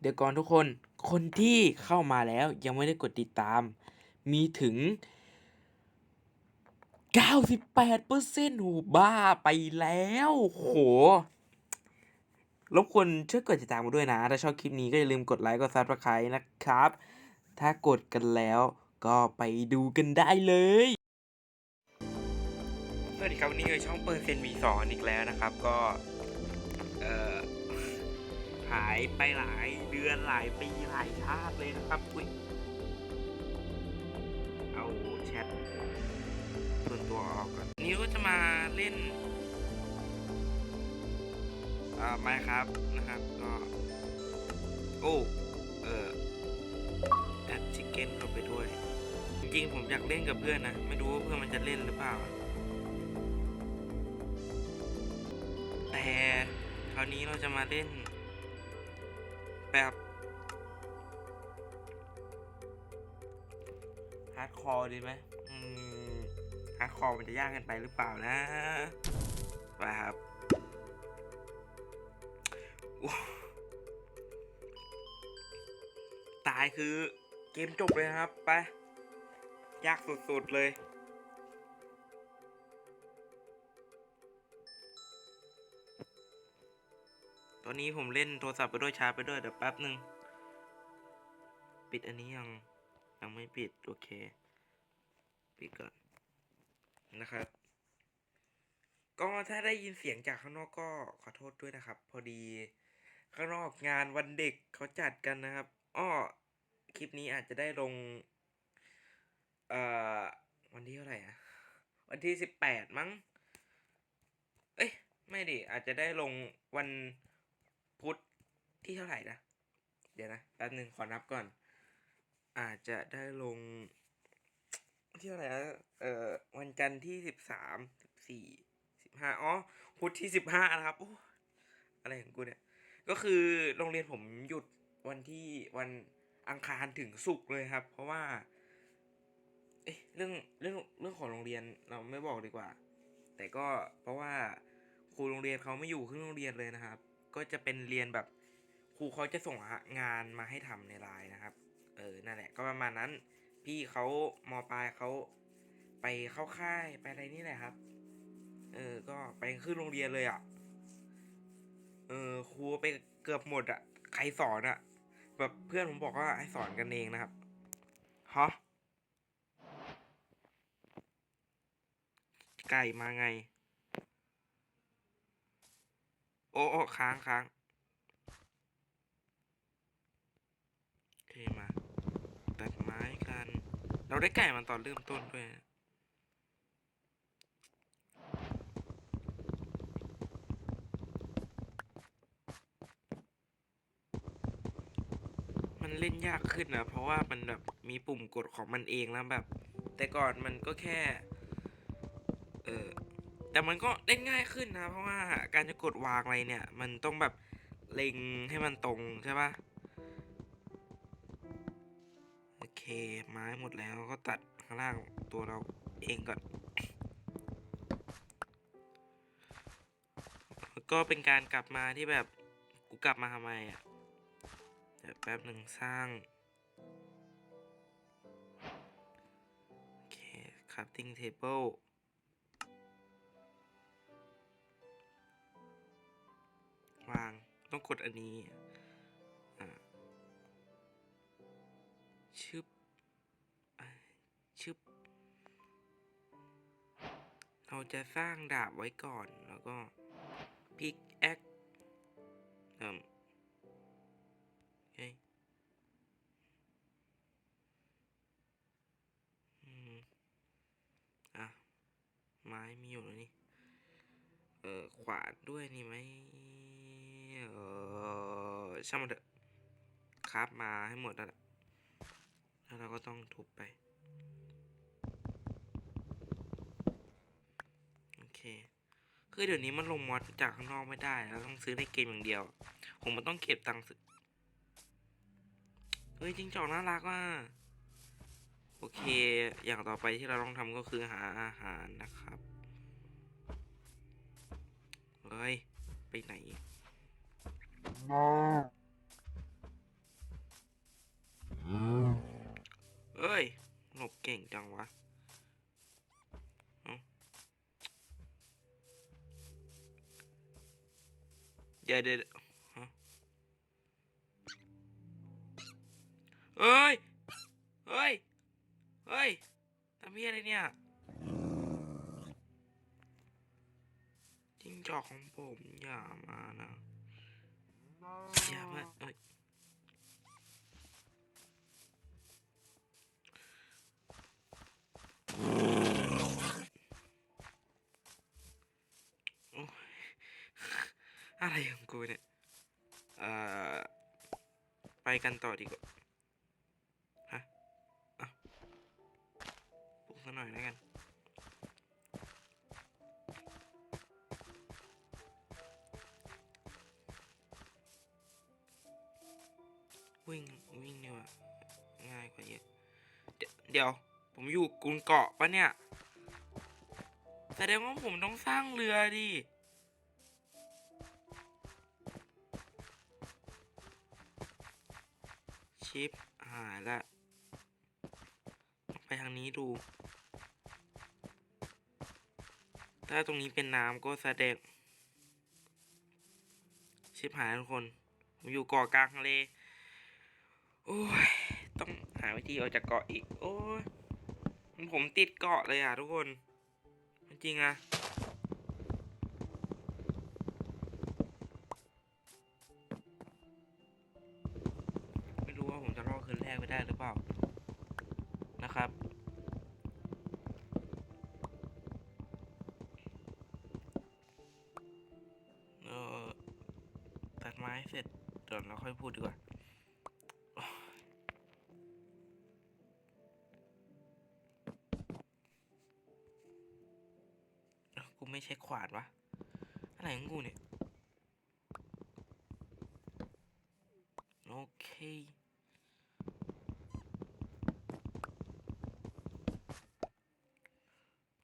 เดี๋ยวก่อนทุกคน คนที่เข้ามาแล้วยังไม่ได้กดติดตาม มีถึง 98%โหบ้าไปแล้วโหรบกวนช่วยกดติดตามกันด้วยนะ ถ้าชอบคลิปนี้ก็อย่าลืมกดไลค์ กดซับสไครต์นะครับ ถ้ากดกันแล้วก็ไปดูกันได้เลย สวัสดีครับ วันนี้คือช่องเปิดเซนวีสอนอีกแล้วนะครับ ก็ เอ่อายไปหลายเดือนหลายปีหลายชาติเลยนะครับอุ้ยเอาแชทส่วนตัวออกก่อนนี้ก็จะมาเล่นอ่าไมครับนะครับก็โอ้เออแอดชิคเก้นเข้าไปด้วย จริงๆผมอยากเล่นกับเพื่อนนะ ไม่รู้ว่าเพื่อนมันจะเล่นหรือเปล่า แต่คราวนี้เราจะมาเล่น อร์ดีไหมอืมฮาร์ดคอร์มันจะยากเกันไปหรือเปล่านะไปครับตายคือเกมจบเลยครับไปยากสุดๆเลยตอนนี้ผมเล่นโทรศัพท์ไปด้วยชาร์จไปด้วยเดี๋ยวแป๊บหนึ่ง ปิดอันนี้ยัง ยังไม่ปิด โอเค ปิดก่อนนะครับ ก็ถ้าได้ยินเสียงจากข้างนอกก็ขอโทษด้วยนะครับ พอดี ข้างนอกงานวันเด็กเขาจัดกันนะครับอ้อคลิปนี้อาจจะได้ลง เอ่อ วันที่เท่าไหร่อะวันที่สิบแปดมั้ง เอ้ย ไม่ดิ อาจจะได้ลงวันพุธที่เท่าไหร่นะ เดี๋ยวนะ แป๊บหนึ่งขอนับก่อน อาจจะได้ลง ที่เท่าไหร่นะเอ่อวันจันทร์ที่สิบสามสิบสี่สิบห้าอ๋อพุธที่สิบห้านะครับโอ้อะไรของกูเนี่ย ก็คือโรงเรียนผมหยุดวันที่วันอังคารถึงศุกร์เลยครับ เพราะว่า เอ๊ะเรื่องเรื่องเรื่องของโรงเรียนเราไม่บอกดีกว่า แต่ก็เพราะว่าครูโรงเรียนเขาไม่อยู่ครึ่งโรงเรียนเลยนะครับ ก็จะเป็นเรียนแบบครูเขาจะส่งงานมาให้ทำในไลน์นะครับ เออนั่นแหละ ก็ประมาณนั้น พี่เขามปลายเขาไปเข้าค่ายไปอะไรนี่แหละครับ เออ ก็ไปขึ้นโรงเรียนเลยอะ่ะ เออครูไปเกือบหมดอะ่ะ ใครสอนอะ่ะ แบบเพื่อนผมบอกว่าให้สอนกันเองนะครับฮะไก่มาไง โอ้โอ้ค้างค้างโอเคมา ตัดไม้กัน เราได้ไก่มันตอนเริ่มต้นด้วย มันเล่นยากขึ้นนะเพราะว่ามันแบบมีปุ่มกดของมันเองแล้วแบบ แต่ก่อนมันก็แค่ เออแต่มันก็เล่นง่ายขึ้นนะ เพราะว่าการจะกดวางอะไรเนี่ย มันต้องแบบเล็งให้มันตรงใช่ปะโไม้หมดแล้วก็ตัดข้างล่างตัวเราเองก่อน ก็เป็นการกลับมาที่แบบกูกลับมาทำไมอะเดี๋ยวแป๊บหนึ่งสร้าง โอเค crafting table วาง ต้องกดอันนี้ เราจะสร้างดาบไว้ก่อนแล้วก็พิกแอคเอ่มอืมอะ ไม้มีอยู่แล้วนี่ เออขวานด้วยนี่ไหมเออช่างมันเถอะคราฟมาให้หมดแล้วแหละแล้วเราก็ต้องทุบไป คือเดี๋ยวนี้มันลงมอดจากข้างนอกไม่ได้แล้วต้องซื้อในเกมอย่างเดียว ผมมันต้องเก็บตังค์เฮ้ยจริงจอกน่ารักว่ะโอเค อย่างต่อไปที่เราต้องทำก็คือหาอาหารนะครับเฮ้ยไปไหนเฮ้ยหลบเก่งจังวะ อย่าเดี๋ยวฮะเฮ้ย เฮ้ย เฮ้ยทำเพี้ยอะไรเนี่ย จิ้งจอกของผมอย่ามานะ อย่ามาเอ้ยโอ้ย อะไรของกูเนี่ยอ่อไปกันต่อดีกว่าฮะอะปลุกซะหน่อยแล้วกัน วิ่งวิ่งดีกว่าง่ายกว่าเยอะ เดี๋ยวเดี๋ยวผมอยู่กรุงเกาะปะเนี่ย แสดงว่าผมต้องสร้างเรือดิ ชิปหายละ ไปทางนี้ดู ถ้าตรงนี้เป็นน้ำก็แสดง ชิปหายทุกคนผมอยู่เกาะกลางทะเล โอ้ย ต้องหาวิธีออกจากเกาะอีก โอ้ย ผมติดเกาะเลยอะทุกคน จริงอะ ไปได้หรือเปล่านะครับ เออตัดไม้เสร็จเดี๋ยวเราค่อยพูดดีกว่าเอ้ากูไม่ใช้ขวานวะ อะไรของกูเนี่ย โอเค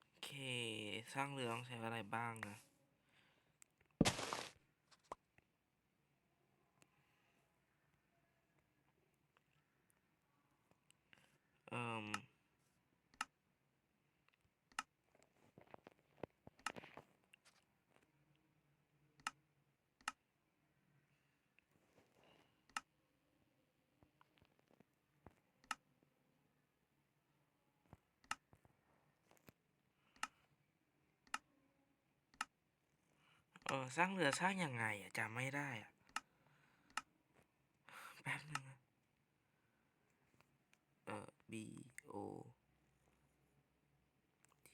โอเค สร้างเรือต้องใช้อะไรบ้างนะ เอ่มเออสร้างเรือสร้างยังไงอะจำไม่ได้อะแป๊บนึงเออ B O T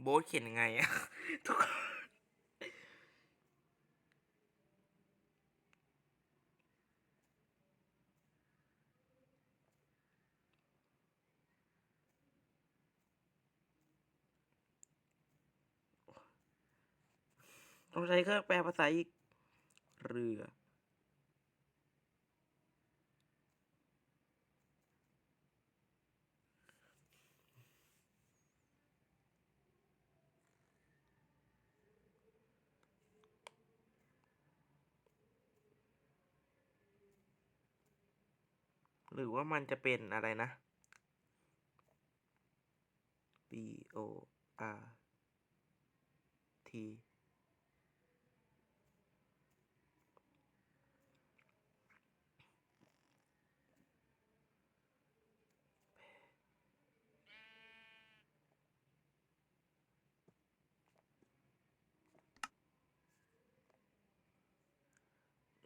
โบ๊ทเขียนยังไงอะทุกคน ต้องใช้เครื่องแปลภาษาอีก เรือ หรือว่ามันจะเป็นอะไรนะ B O R T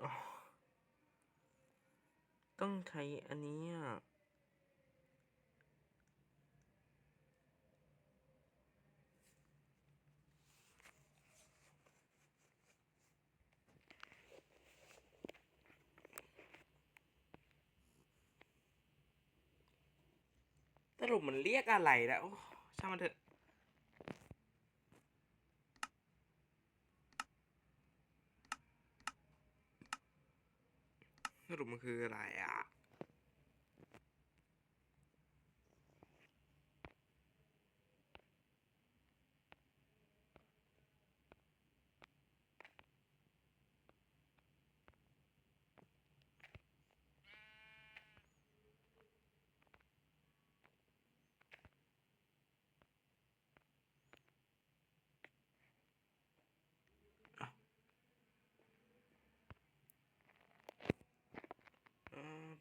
อ๋อ ต้องใช้อันนี้อะสรุปมันเรียกอะไรนะโอ้ช่างมันเถอะ สรุปมันคืออะไรอะ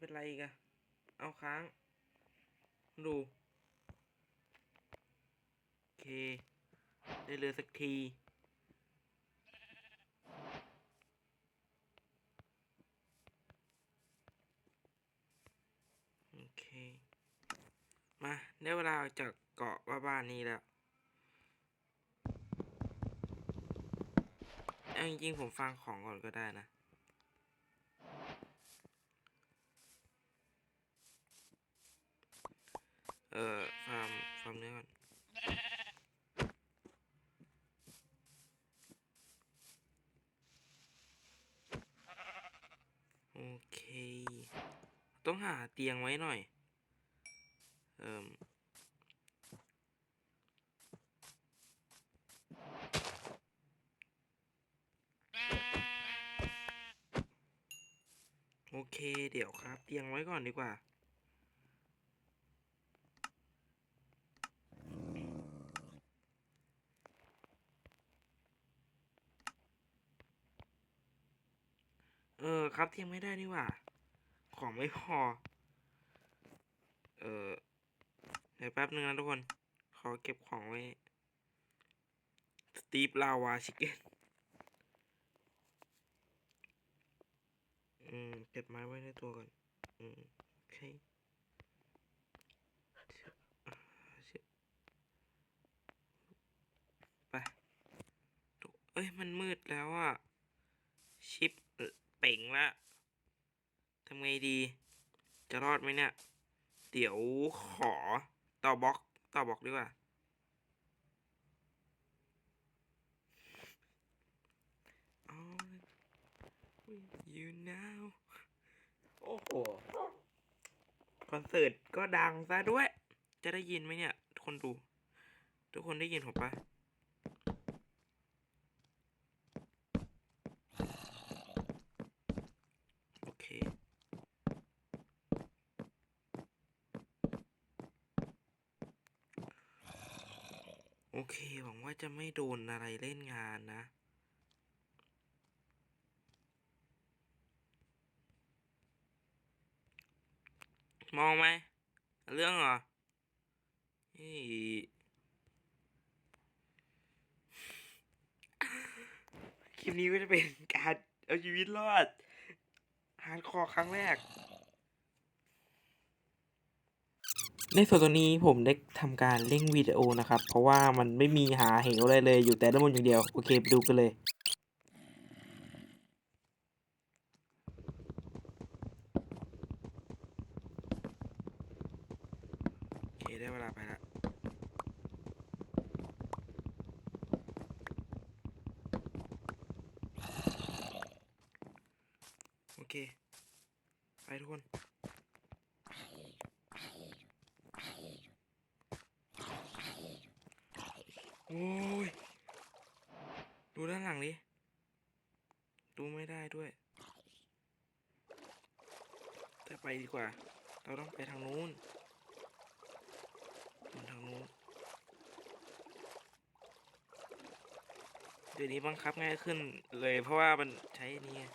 เป็นไรอีกอะเอา ค้างดูโอเค ได้เรือสักที โอเค มา ได้เวลาออกจากเกาะว่าบ้านนี้แล้วเอาจริงๆผมฟังของก่อนก็ได้นะ เออฟาร์มฟาร์มเนื้อก่อนโอเค ต้องหาเตียงไว้หน่อย เอ่มโอเค เดี๋ยวครับ เตียงไว้ก่อนดีกว่า ครับเทียงไม่ได้นี่ว่า ของไม่พอ เออเดี๋ยวแป๊บนึงนะทุกคน ขอเก็บของไว้ สตีฟลาวาชิคเก้นอืม เก็บไม้ไว้ในตัวก่อน อืม โอเคไป เอ้ย มันมืดแล้วอะชิป เอ่อเป่งละทำไงดี จะรอดไหมเนี่ย เดี๋ยวขอต่อบล็อกต่อบล็อกดีกว่า All with you now โอ้โห คอนเสิร์ตก็ดังซะด้วย จะได้ยินไหมเนี่ย คนดู ทุกคนได้ยินผมปะ โอเค โอเค หวังว่า จะไม่โดนอะไรเล่นงานนะ มองไหม เรื่องเหรอเฮ้ยคลิปนี้ก็จะเป็นการเอาชีวิตรอดฮาร์ดคอร์ครั้งแรก ในส่วนตรงนี้ผมได้ทำการเร่งวิดีโอนะครับ เพราะว่ามันไม่มีหาเหวอะไรเลยอยู่แต่ด้านบนอย่างเดียว โอเคไปดูกันเลยโอเคได้เวลาไปละโอเค ไปทุกคน โอ้ย ดูด้านหลังดิ ดูไม่ได้ด้วย แต่ไป ดีกว่า เราต้องไปทางนู้นทางนู้น เดี๋ยวนี้บังคับง่ายขึ้นเลยเพราะว่ามันใช้นี่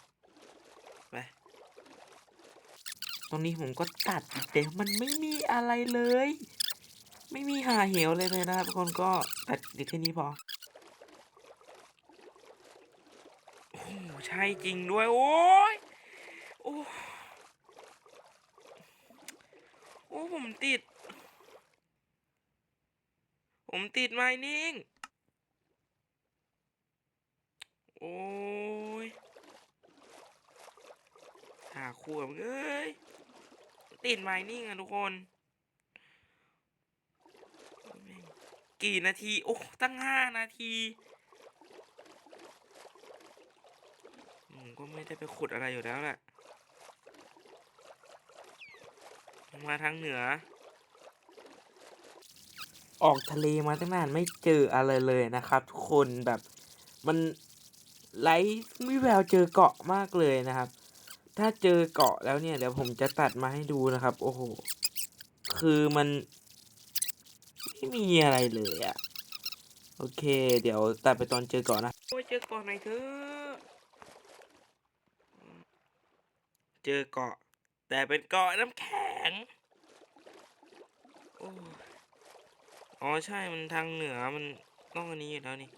ไปตรงนี้ผมก็ตัดแต่มันไม่มีอะไรเลย ไม่มีหาเหวเลยเลยนะครับทุกคนก็ตัดเดี๋ยวแค่นี้พอโอ้ใช่จริงด้วย โอ้ย โอ้ โอ้ ผมติด ผมติดไมนิ่ง โอ้ยหาขวบเอ้ย ติดไมนิ่งอะทุกคน กี่นาที โอ้ ตั้งห้านาทีผมก็ไม่ได้ไปขุดอะไรอยู่แล้วแหละ มาทางเหนือ ออกทะเลมาตั้งนานไม่เจออะไรเลยนะครับ ทุกคนแบบมันไร้ไม่แววเจอเกาะมากเลยนะครับ ถ้าเจอเกาะแล้วเนี่ยเดี๋ยวผมจะตัดมาให้ดูนะครับ โอ้โห คือมันไม่มีอะไรเลยอะโอเค เดี๋ยวตัดไปตอนเจอเกาะนะโอ้ยเจอเกาะไหนอยเถอะเจอเกาะ แต่เป็นเกาะน้ำแข็ง โอ้ย อ๋อใช่มันทางเหนือมันต้องอันนี้อยู่แล้วนี่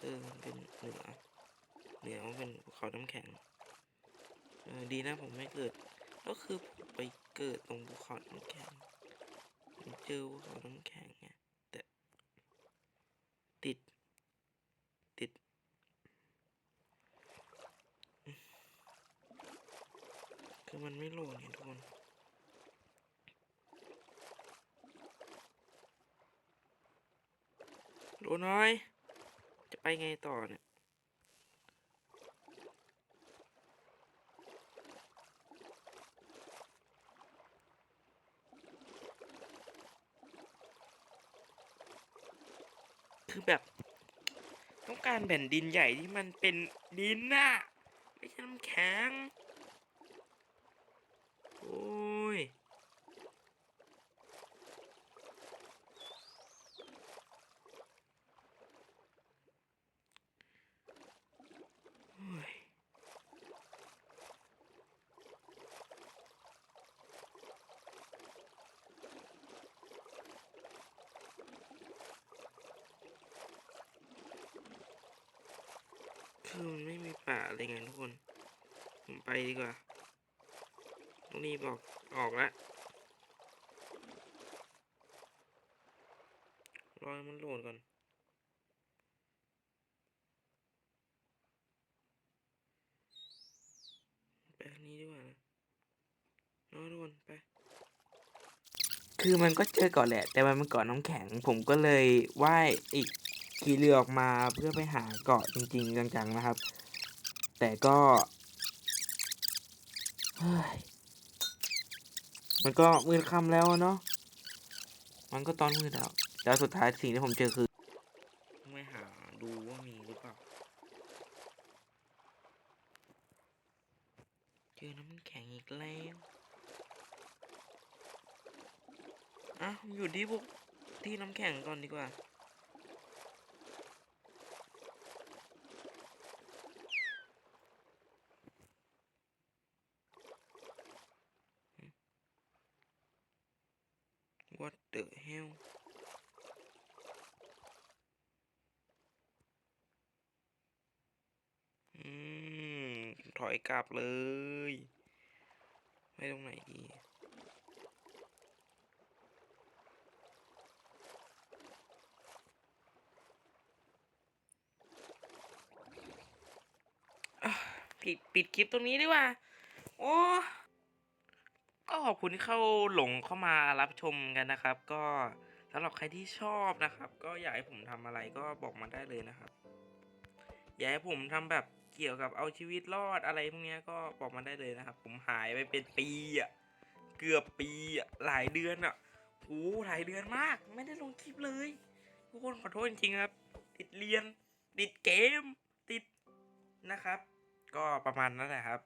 เออเป็นเหนือเหนือมันเป็นภูเขาน้ำแข็งเออดีนะผมไม่เกิด ก็คือผมไปเกิดตรงภูเขาน้ำแข็งผมเจอภูเขาน้ำแข็งไงแต่ติดติดคือมันไม่โหลดเนี่ยทุกคน โดหน้อย จะไปไงต่อเนี่ยคือแบบ ต้องการแผ่นดินใหญ่ที่มันเป็นดินน่ะ ไม่ใช่น้ำแข็ง โอ้ย โอ้ย คือมันไม่มีป่า อะไรไงทุกคน ผมไปดีกว่าต้องรีบออกออกละรอมันโหลดก่อน ไปทางนี้ดีกว่านะนอะทุกคนไป คือมันก็เจอเกาะแหละ แต่มันเป็นเกาะน้ำแข็ง ผมก็เลยว่ายอีกขี่เรือออกมาเพื่อไปหาเกาะจริง ๆ จังๆนะครับ แต่ก็มันก็มืดค่ำแล้วเนาะมันก็ตอนมืดแล้วแล้วสุดท้ายสิ่งที่ผมเจอคือ ไม่หาดูว่ามีหรือเปล่า เจอน้ำแข็งอีกแล้วอะอยู่ที่พวกที่น้ำแข็งก่อนดีกว่า What the hell อืมถอยกลับเลย ไม่ตรงไหนดีปิดปิดคลิปตรงนี้ดีกว่า โอ้ ก็ขอบคุณที่เข้าหลงเข้ามารับชมกันนะครับ ก็สำหรับใครที่ชอบนะครับ ก็อยากให้ผมทำอะไรก็บอกมาได้เลยนะครับ อยากให้ผมทำแบบเกี่ยวกับเอาชีวิตรอดอะไรพวกนี้ก็บอกมาได้เลยนะครับ ผมหายไปเป็นปีอะเกือบปีอะหลายเดือนอะโหหลายเดือนมาก ไม่ได้ลงคลิปเลยทุกคนขอโทษจริงๆครับ ติดเรียน ติดเกม ติดนะครับ ก็ประมาณนั้นแหละครับ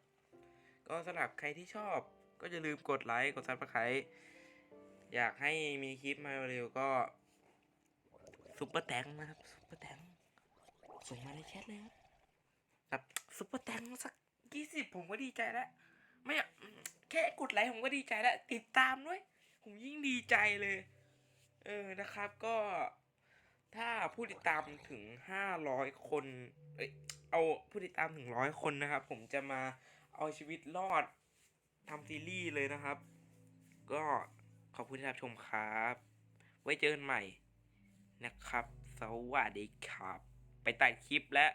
ก็สำหรับใครที่ชอบ ก็อย่าลืมกดไลค์กดซับสไครต์อยากให้มีคลิปมาเร็วก็ซุปเปอร์แตงนะครับซุปเปอร์แตงส่งมาในแชทเลยครับแบบซุปเปอร์แตงสักยี่สิบผมก็ดีใจแล้วไม่อยากแค่กดไลค์ผมก็ดีใจแล้ว ติดตามด้วย ผมยิ่งดีใจเลย เออนะครับก็ ถ้าผู้ติดตามถึงห้าร้อยคน เอ้ยเอาผู้ติดตามถึงร้อยคนนะครับ ผมจะมาเอาชีวิตรอด ทำซีรีส์เลยนะครับ ก็ขอบคุณที่รับชมครับ ไว้เจอกันใหม่นะครับ สวัสดีครับ ไปตัดคลิปแล้ว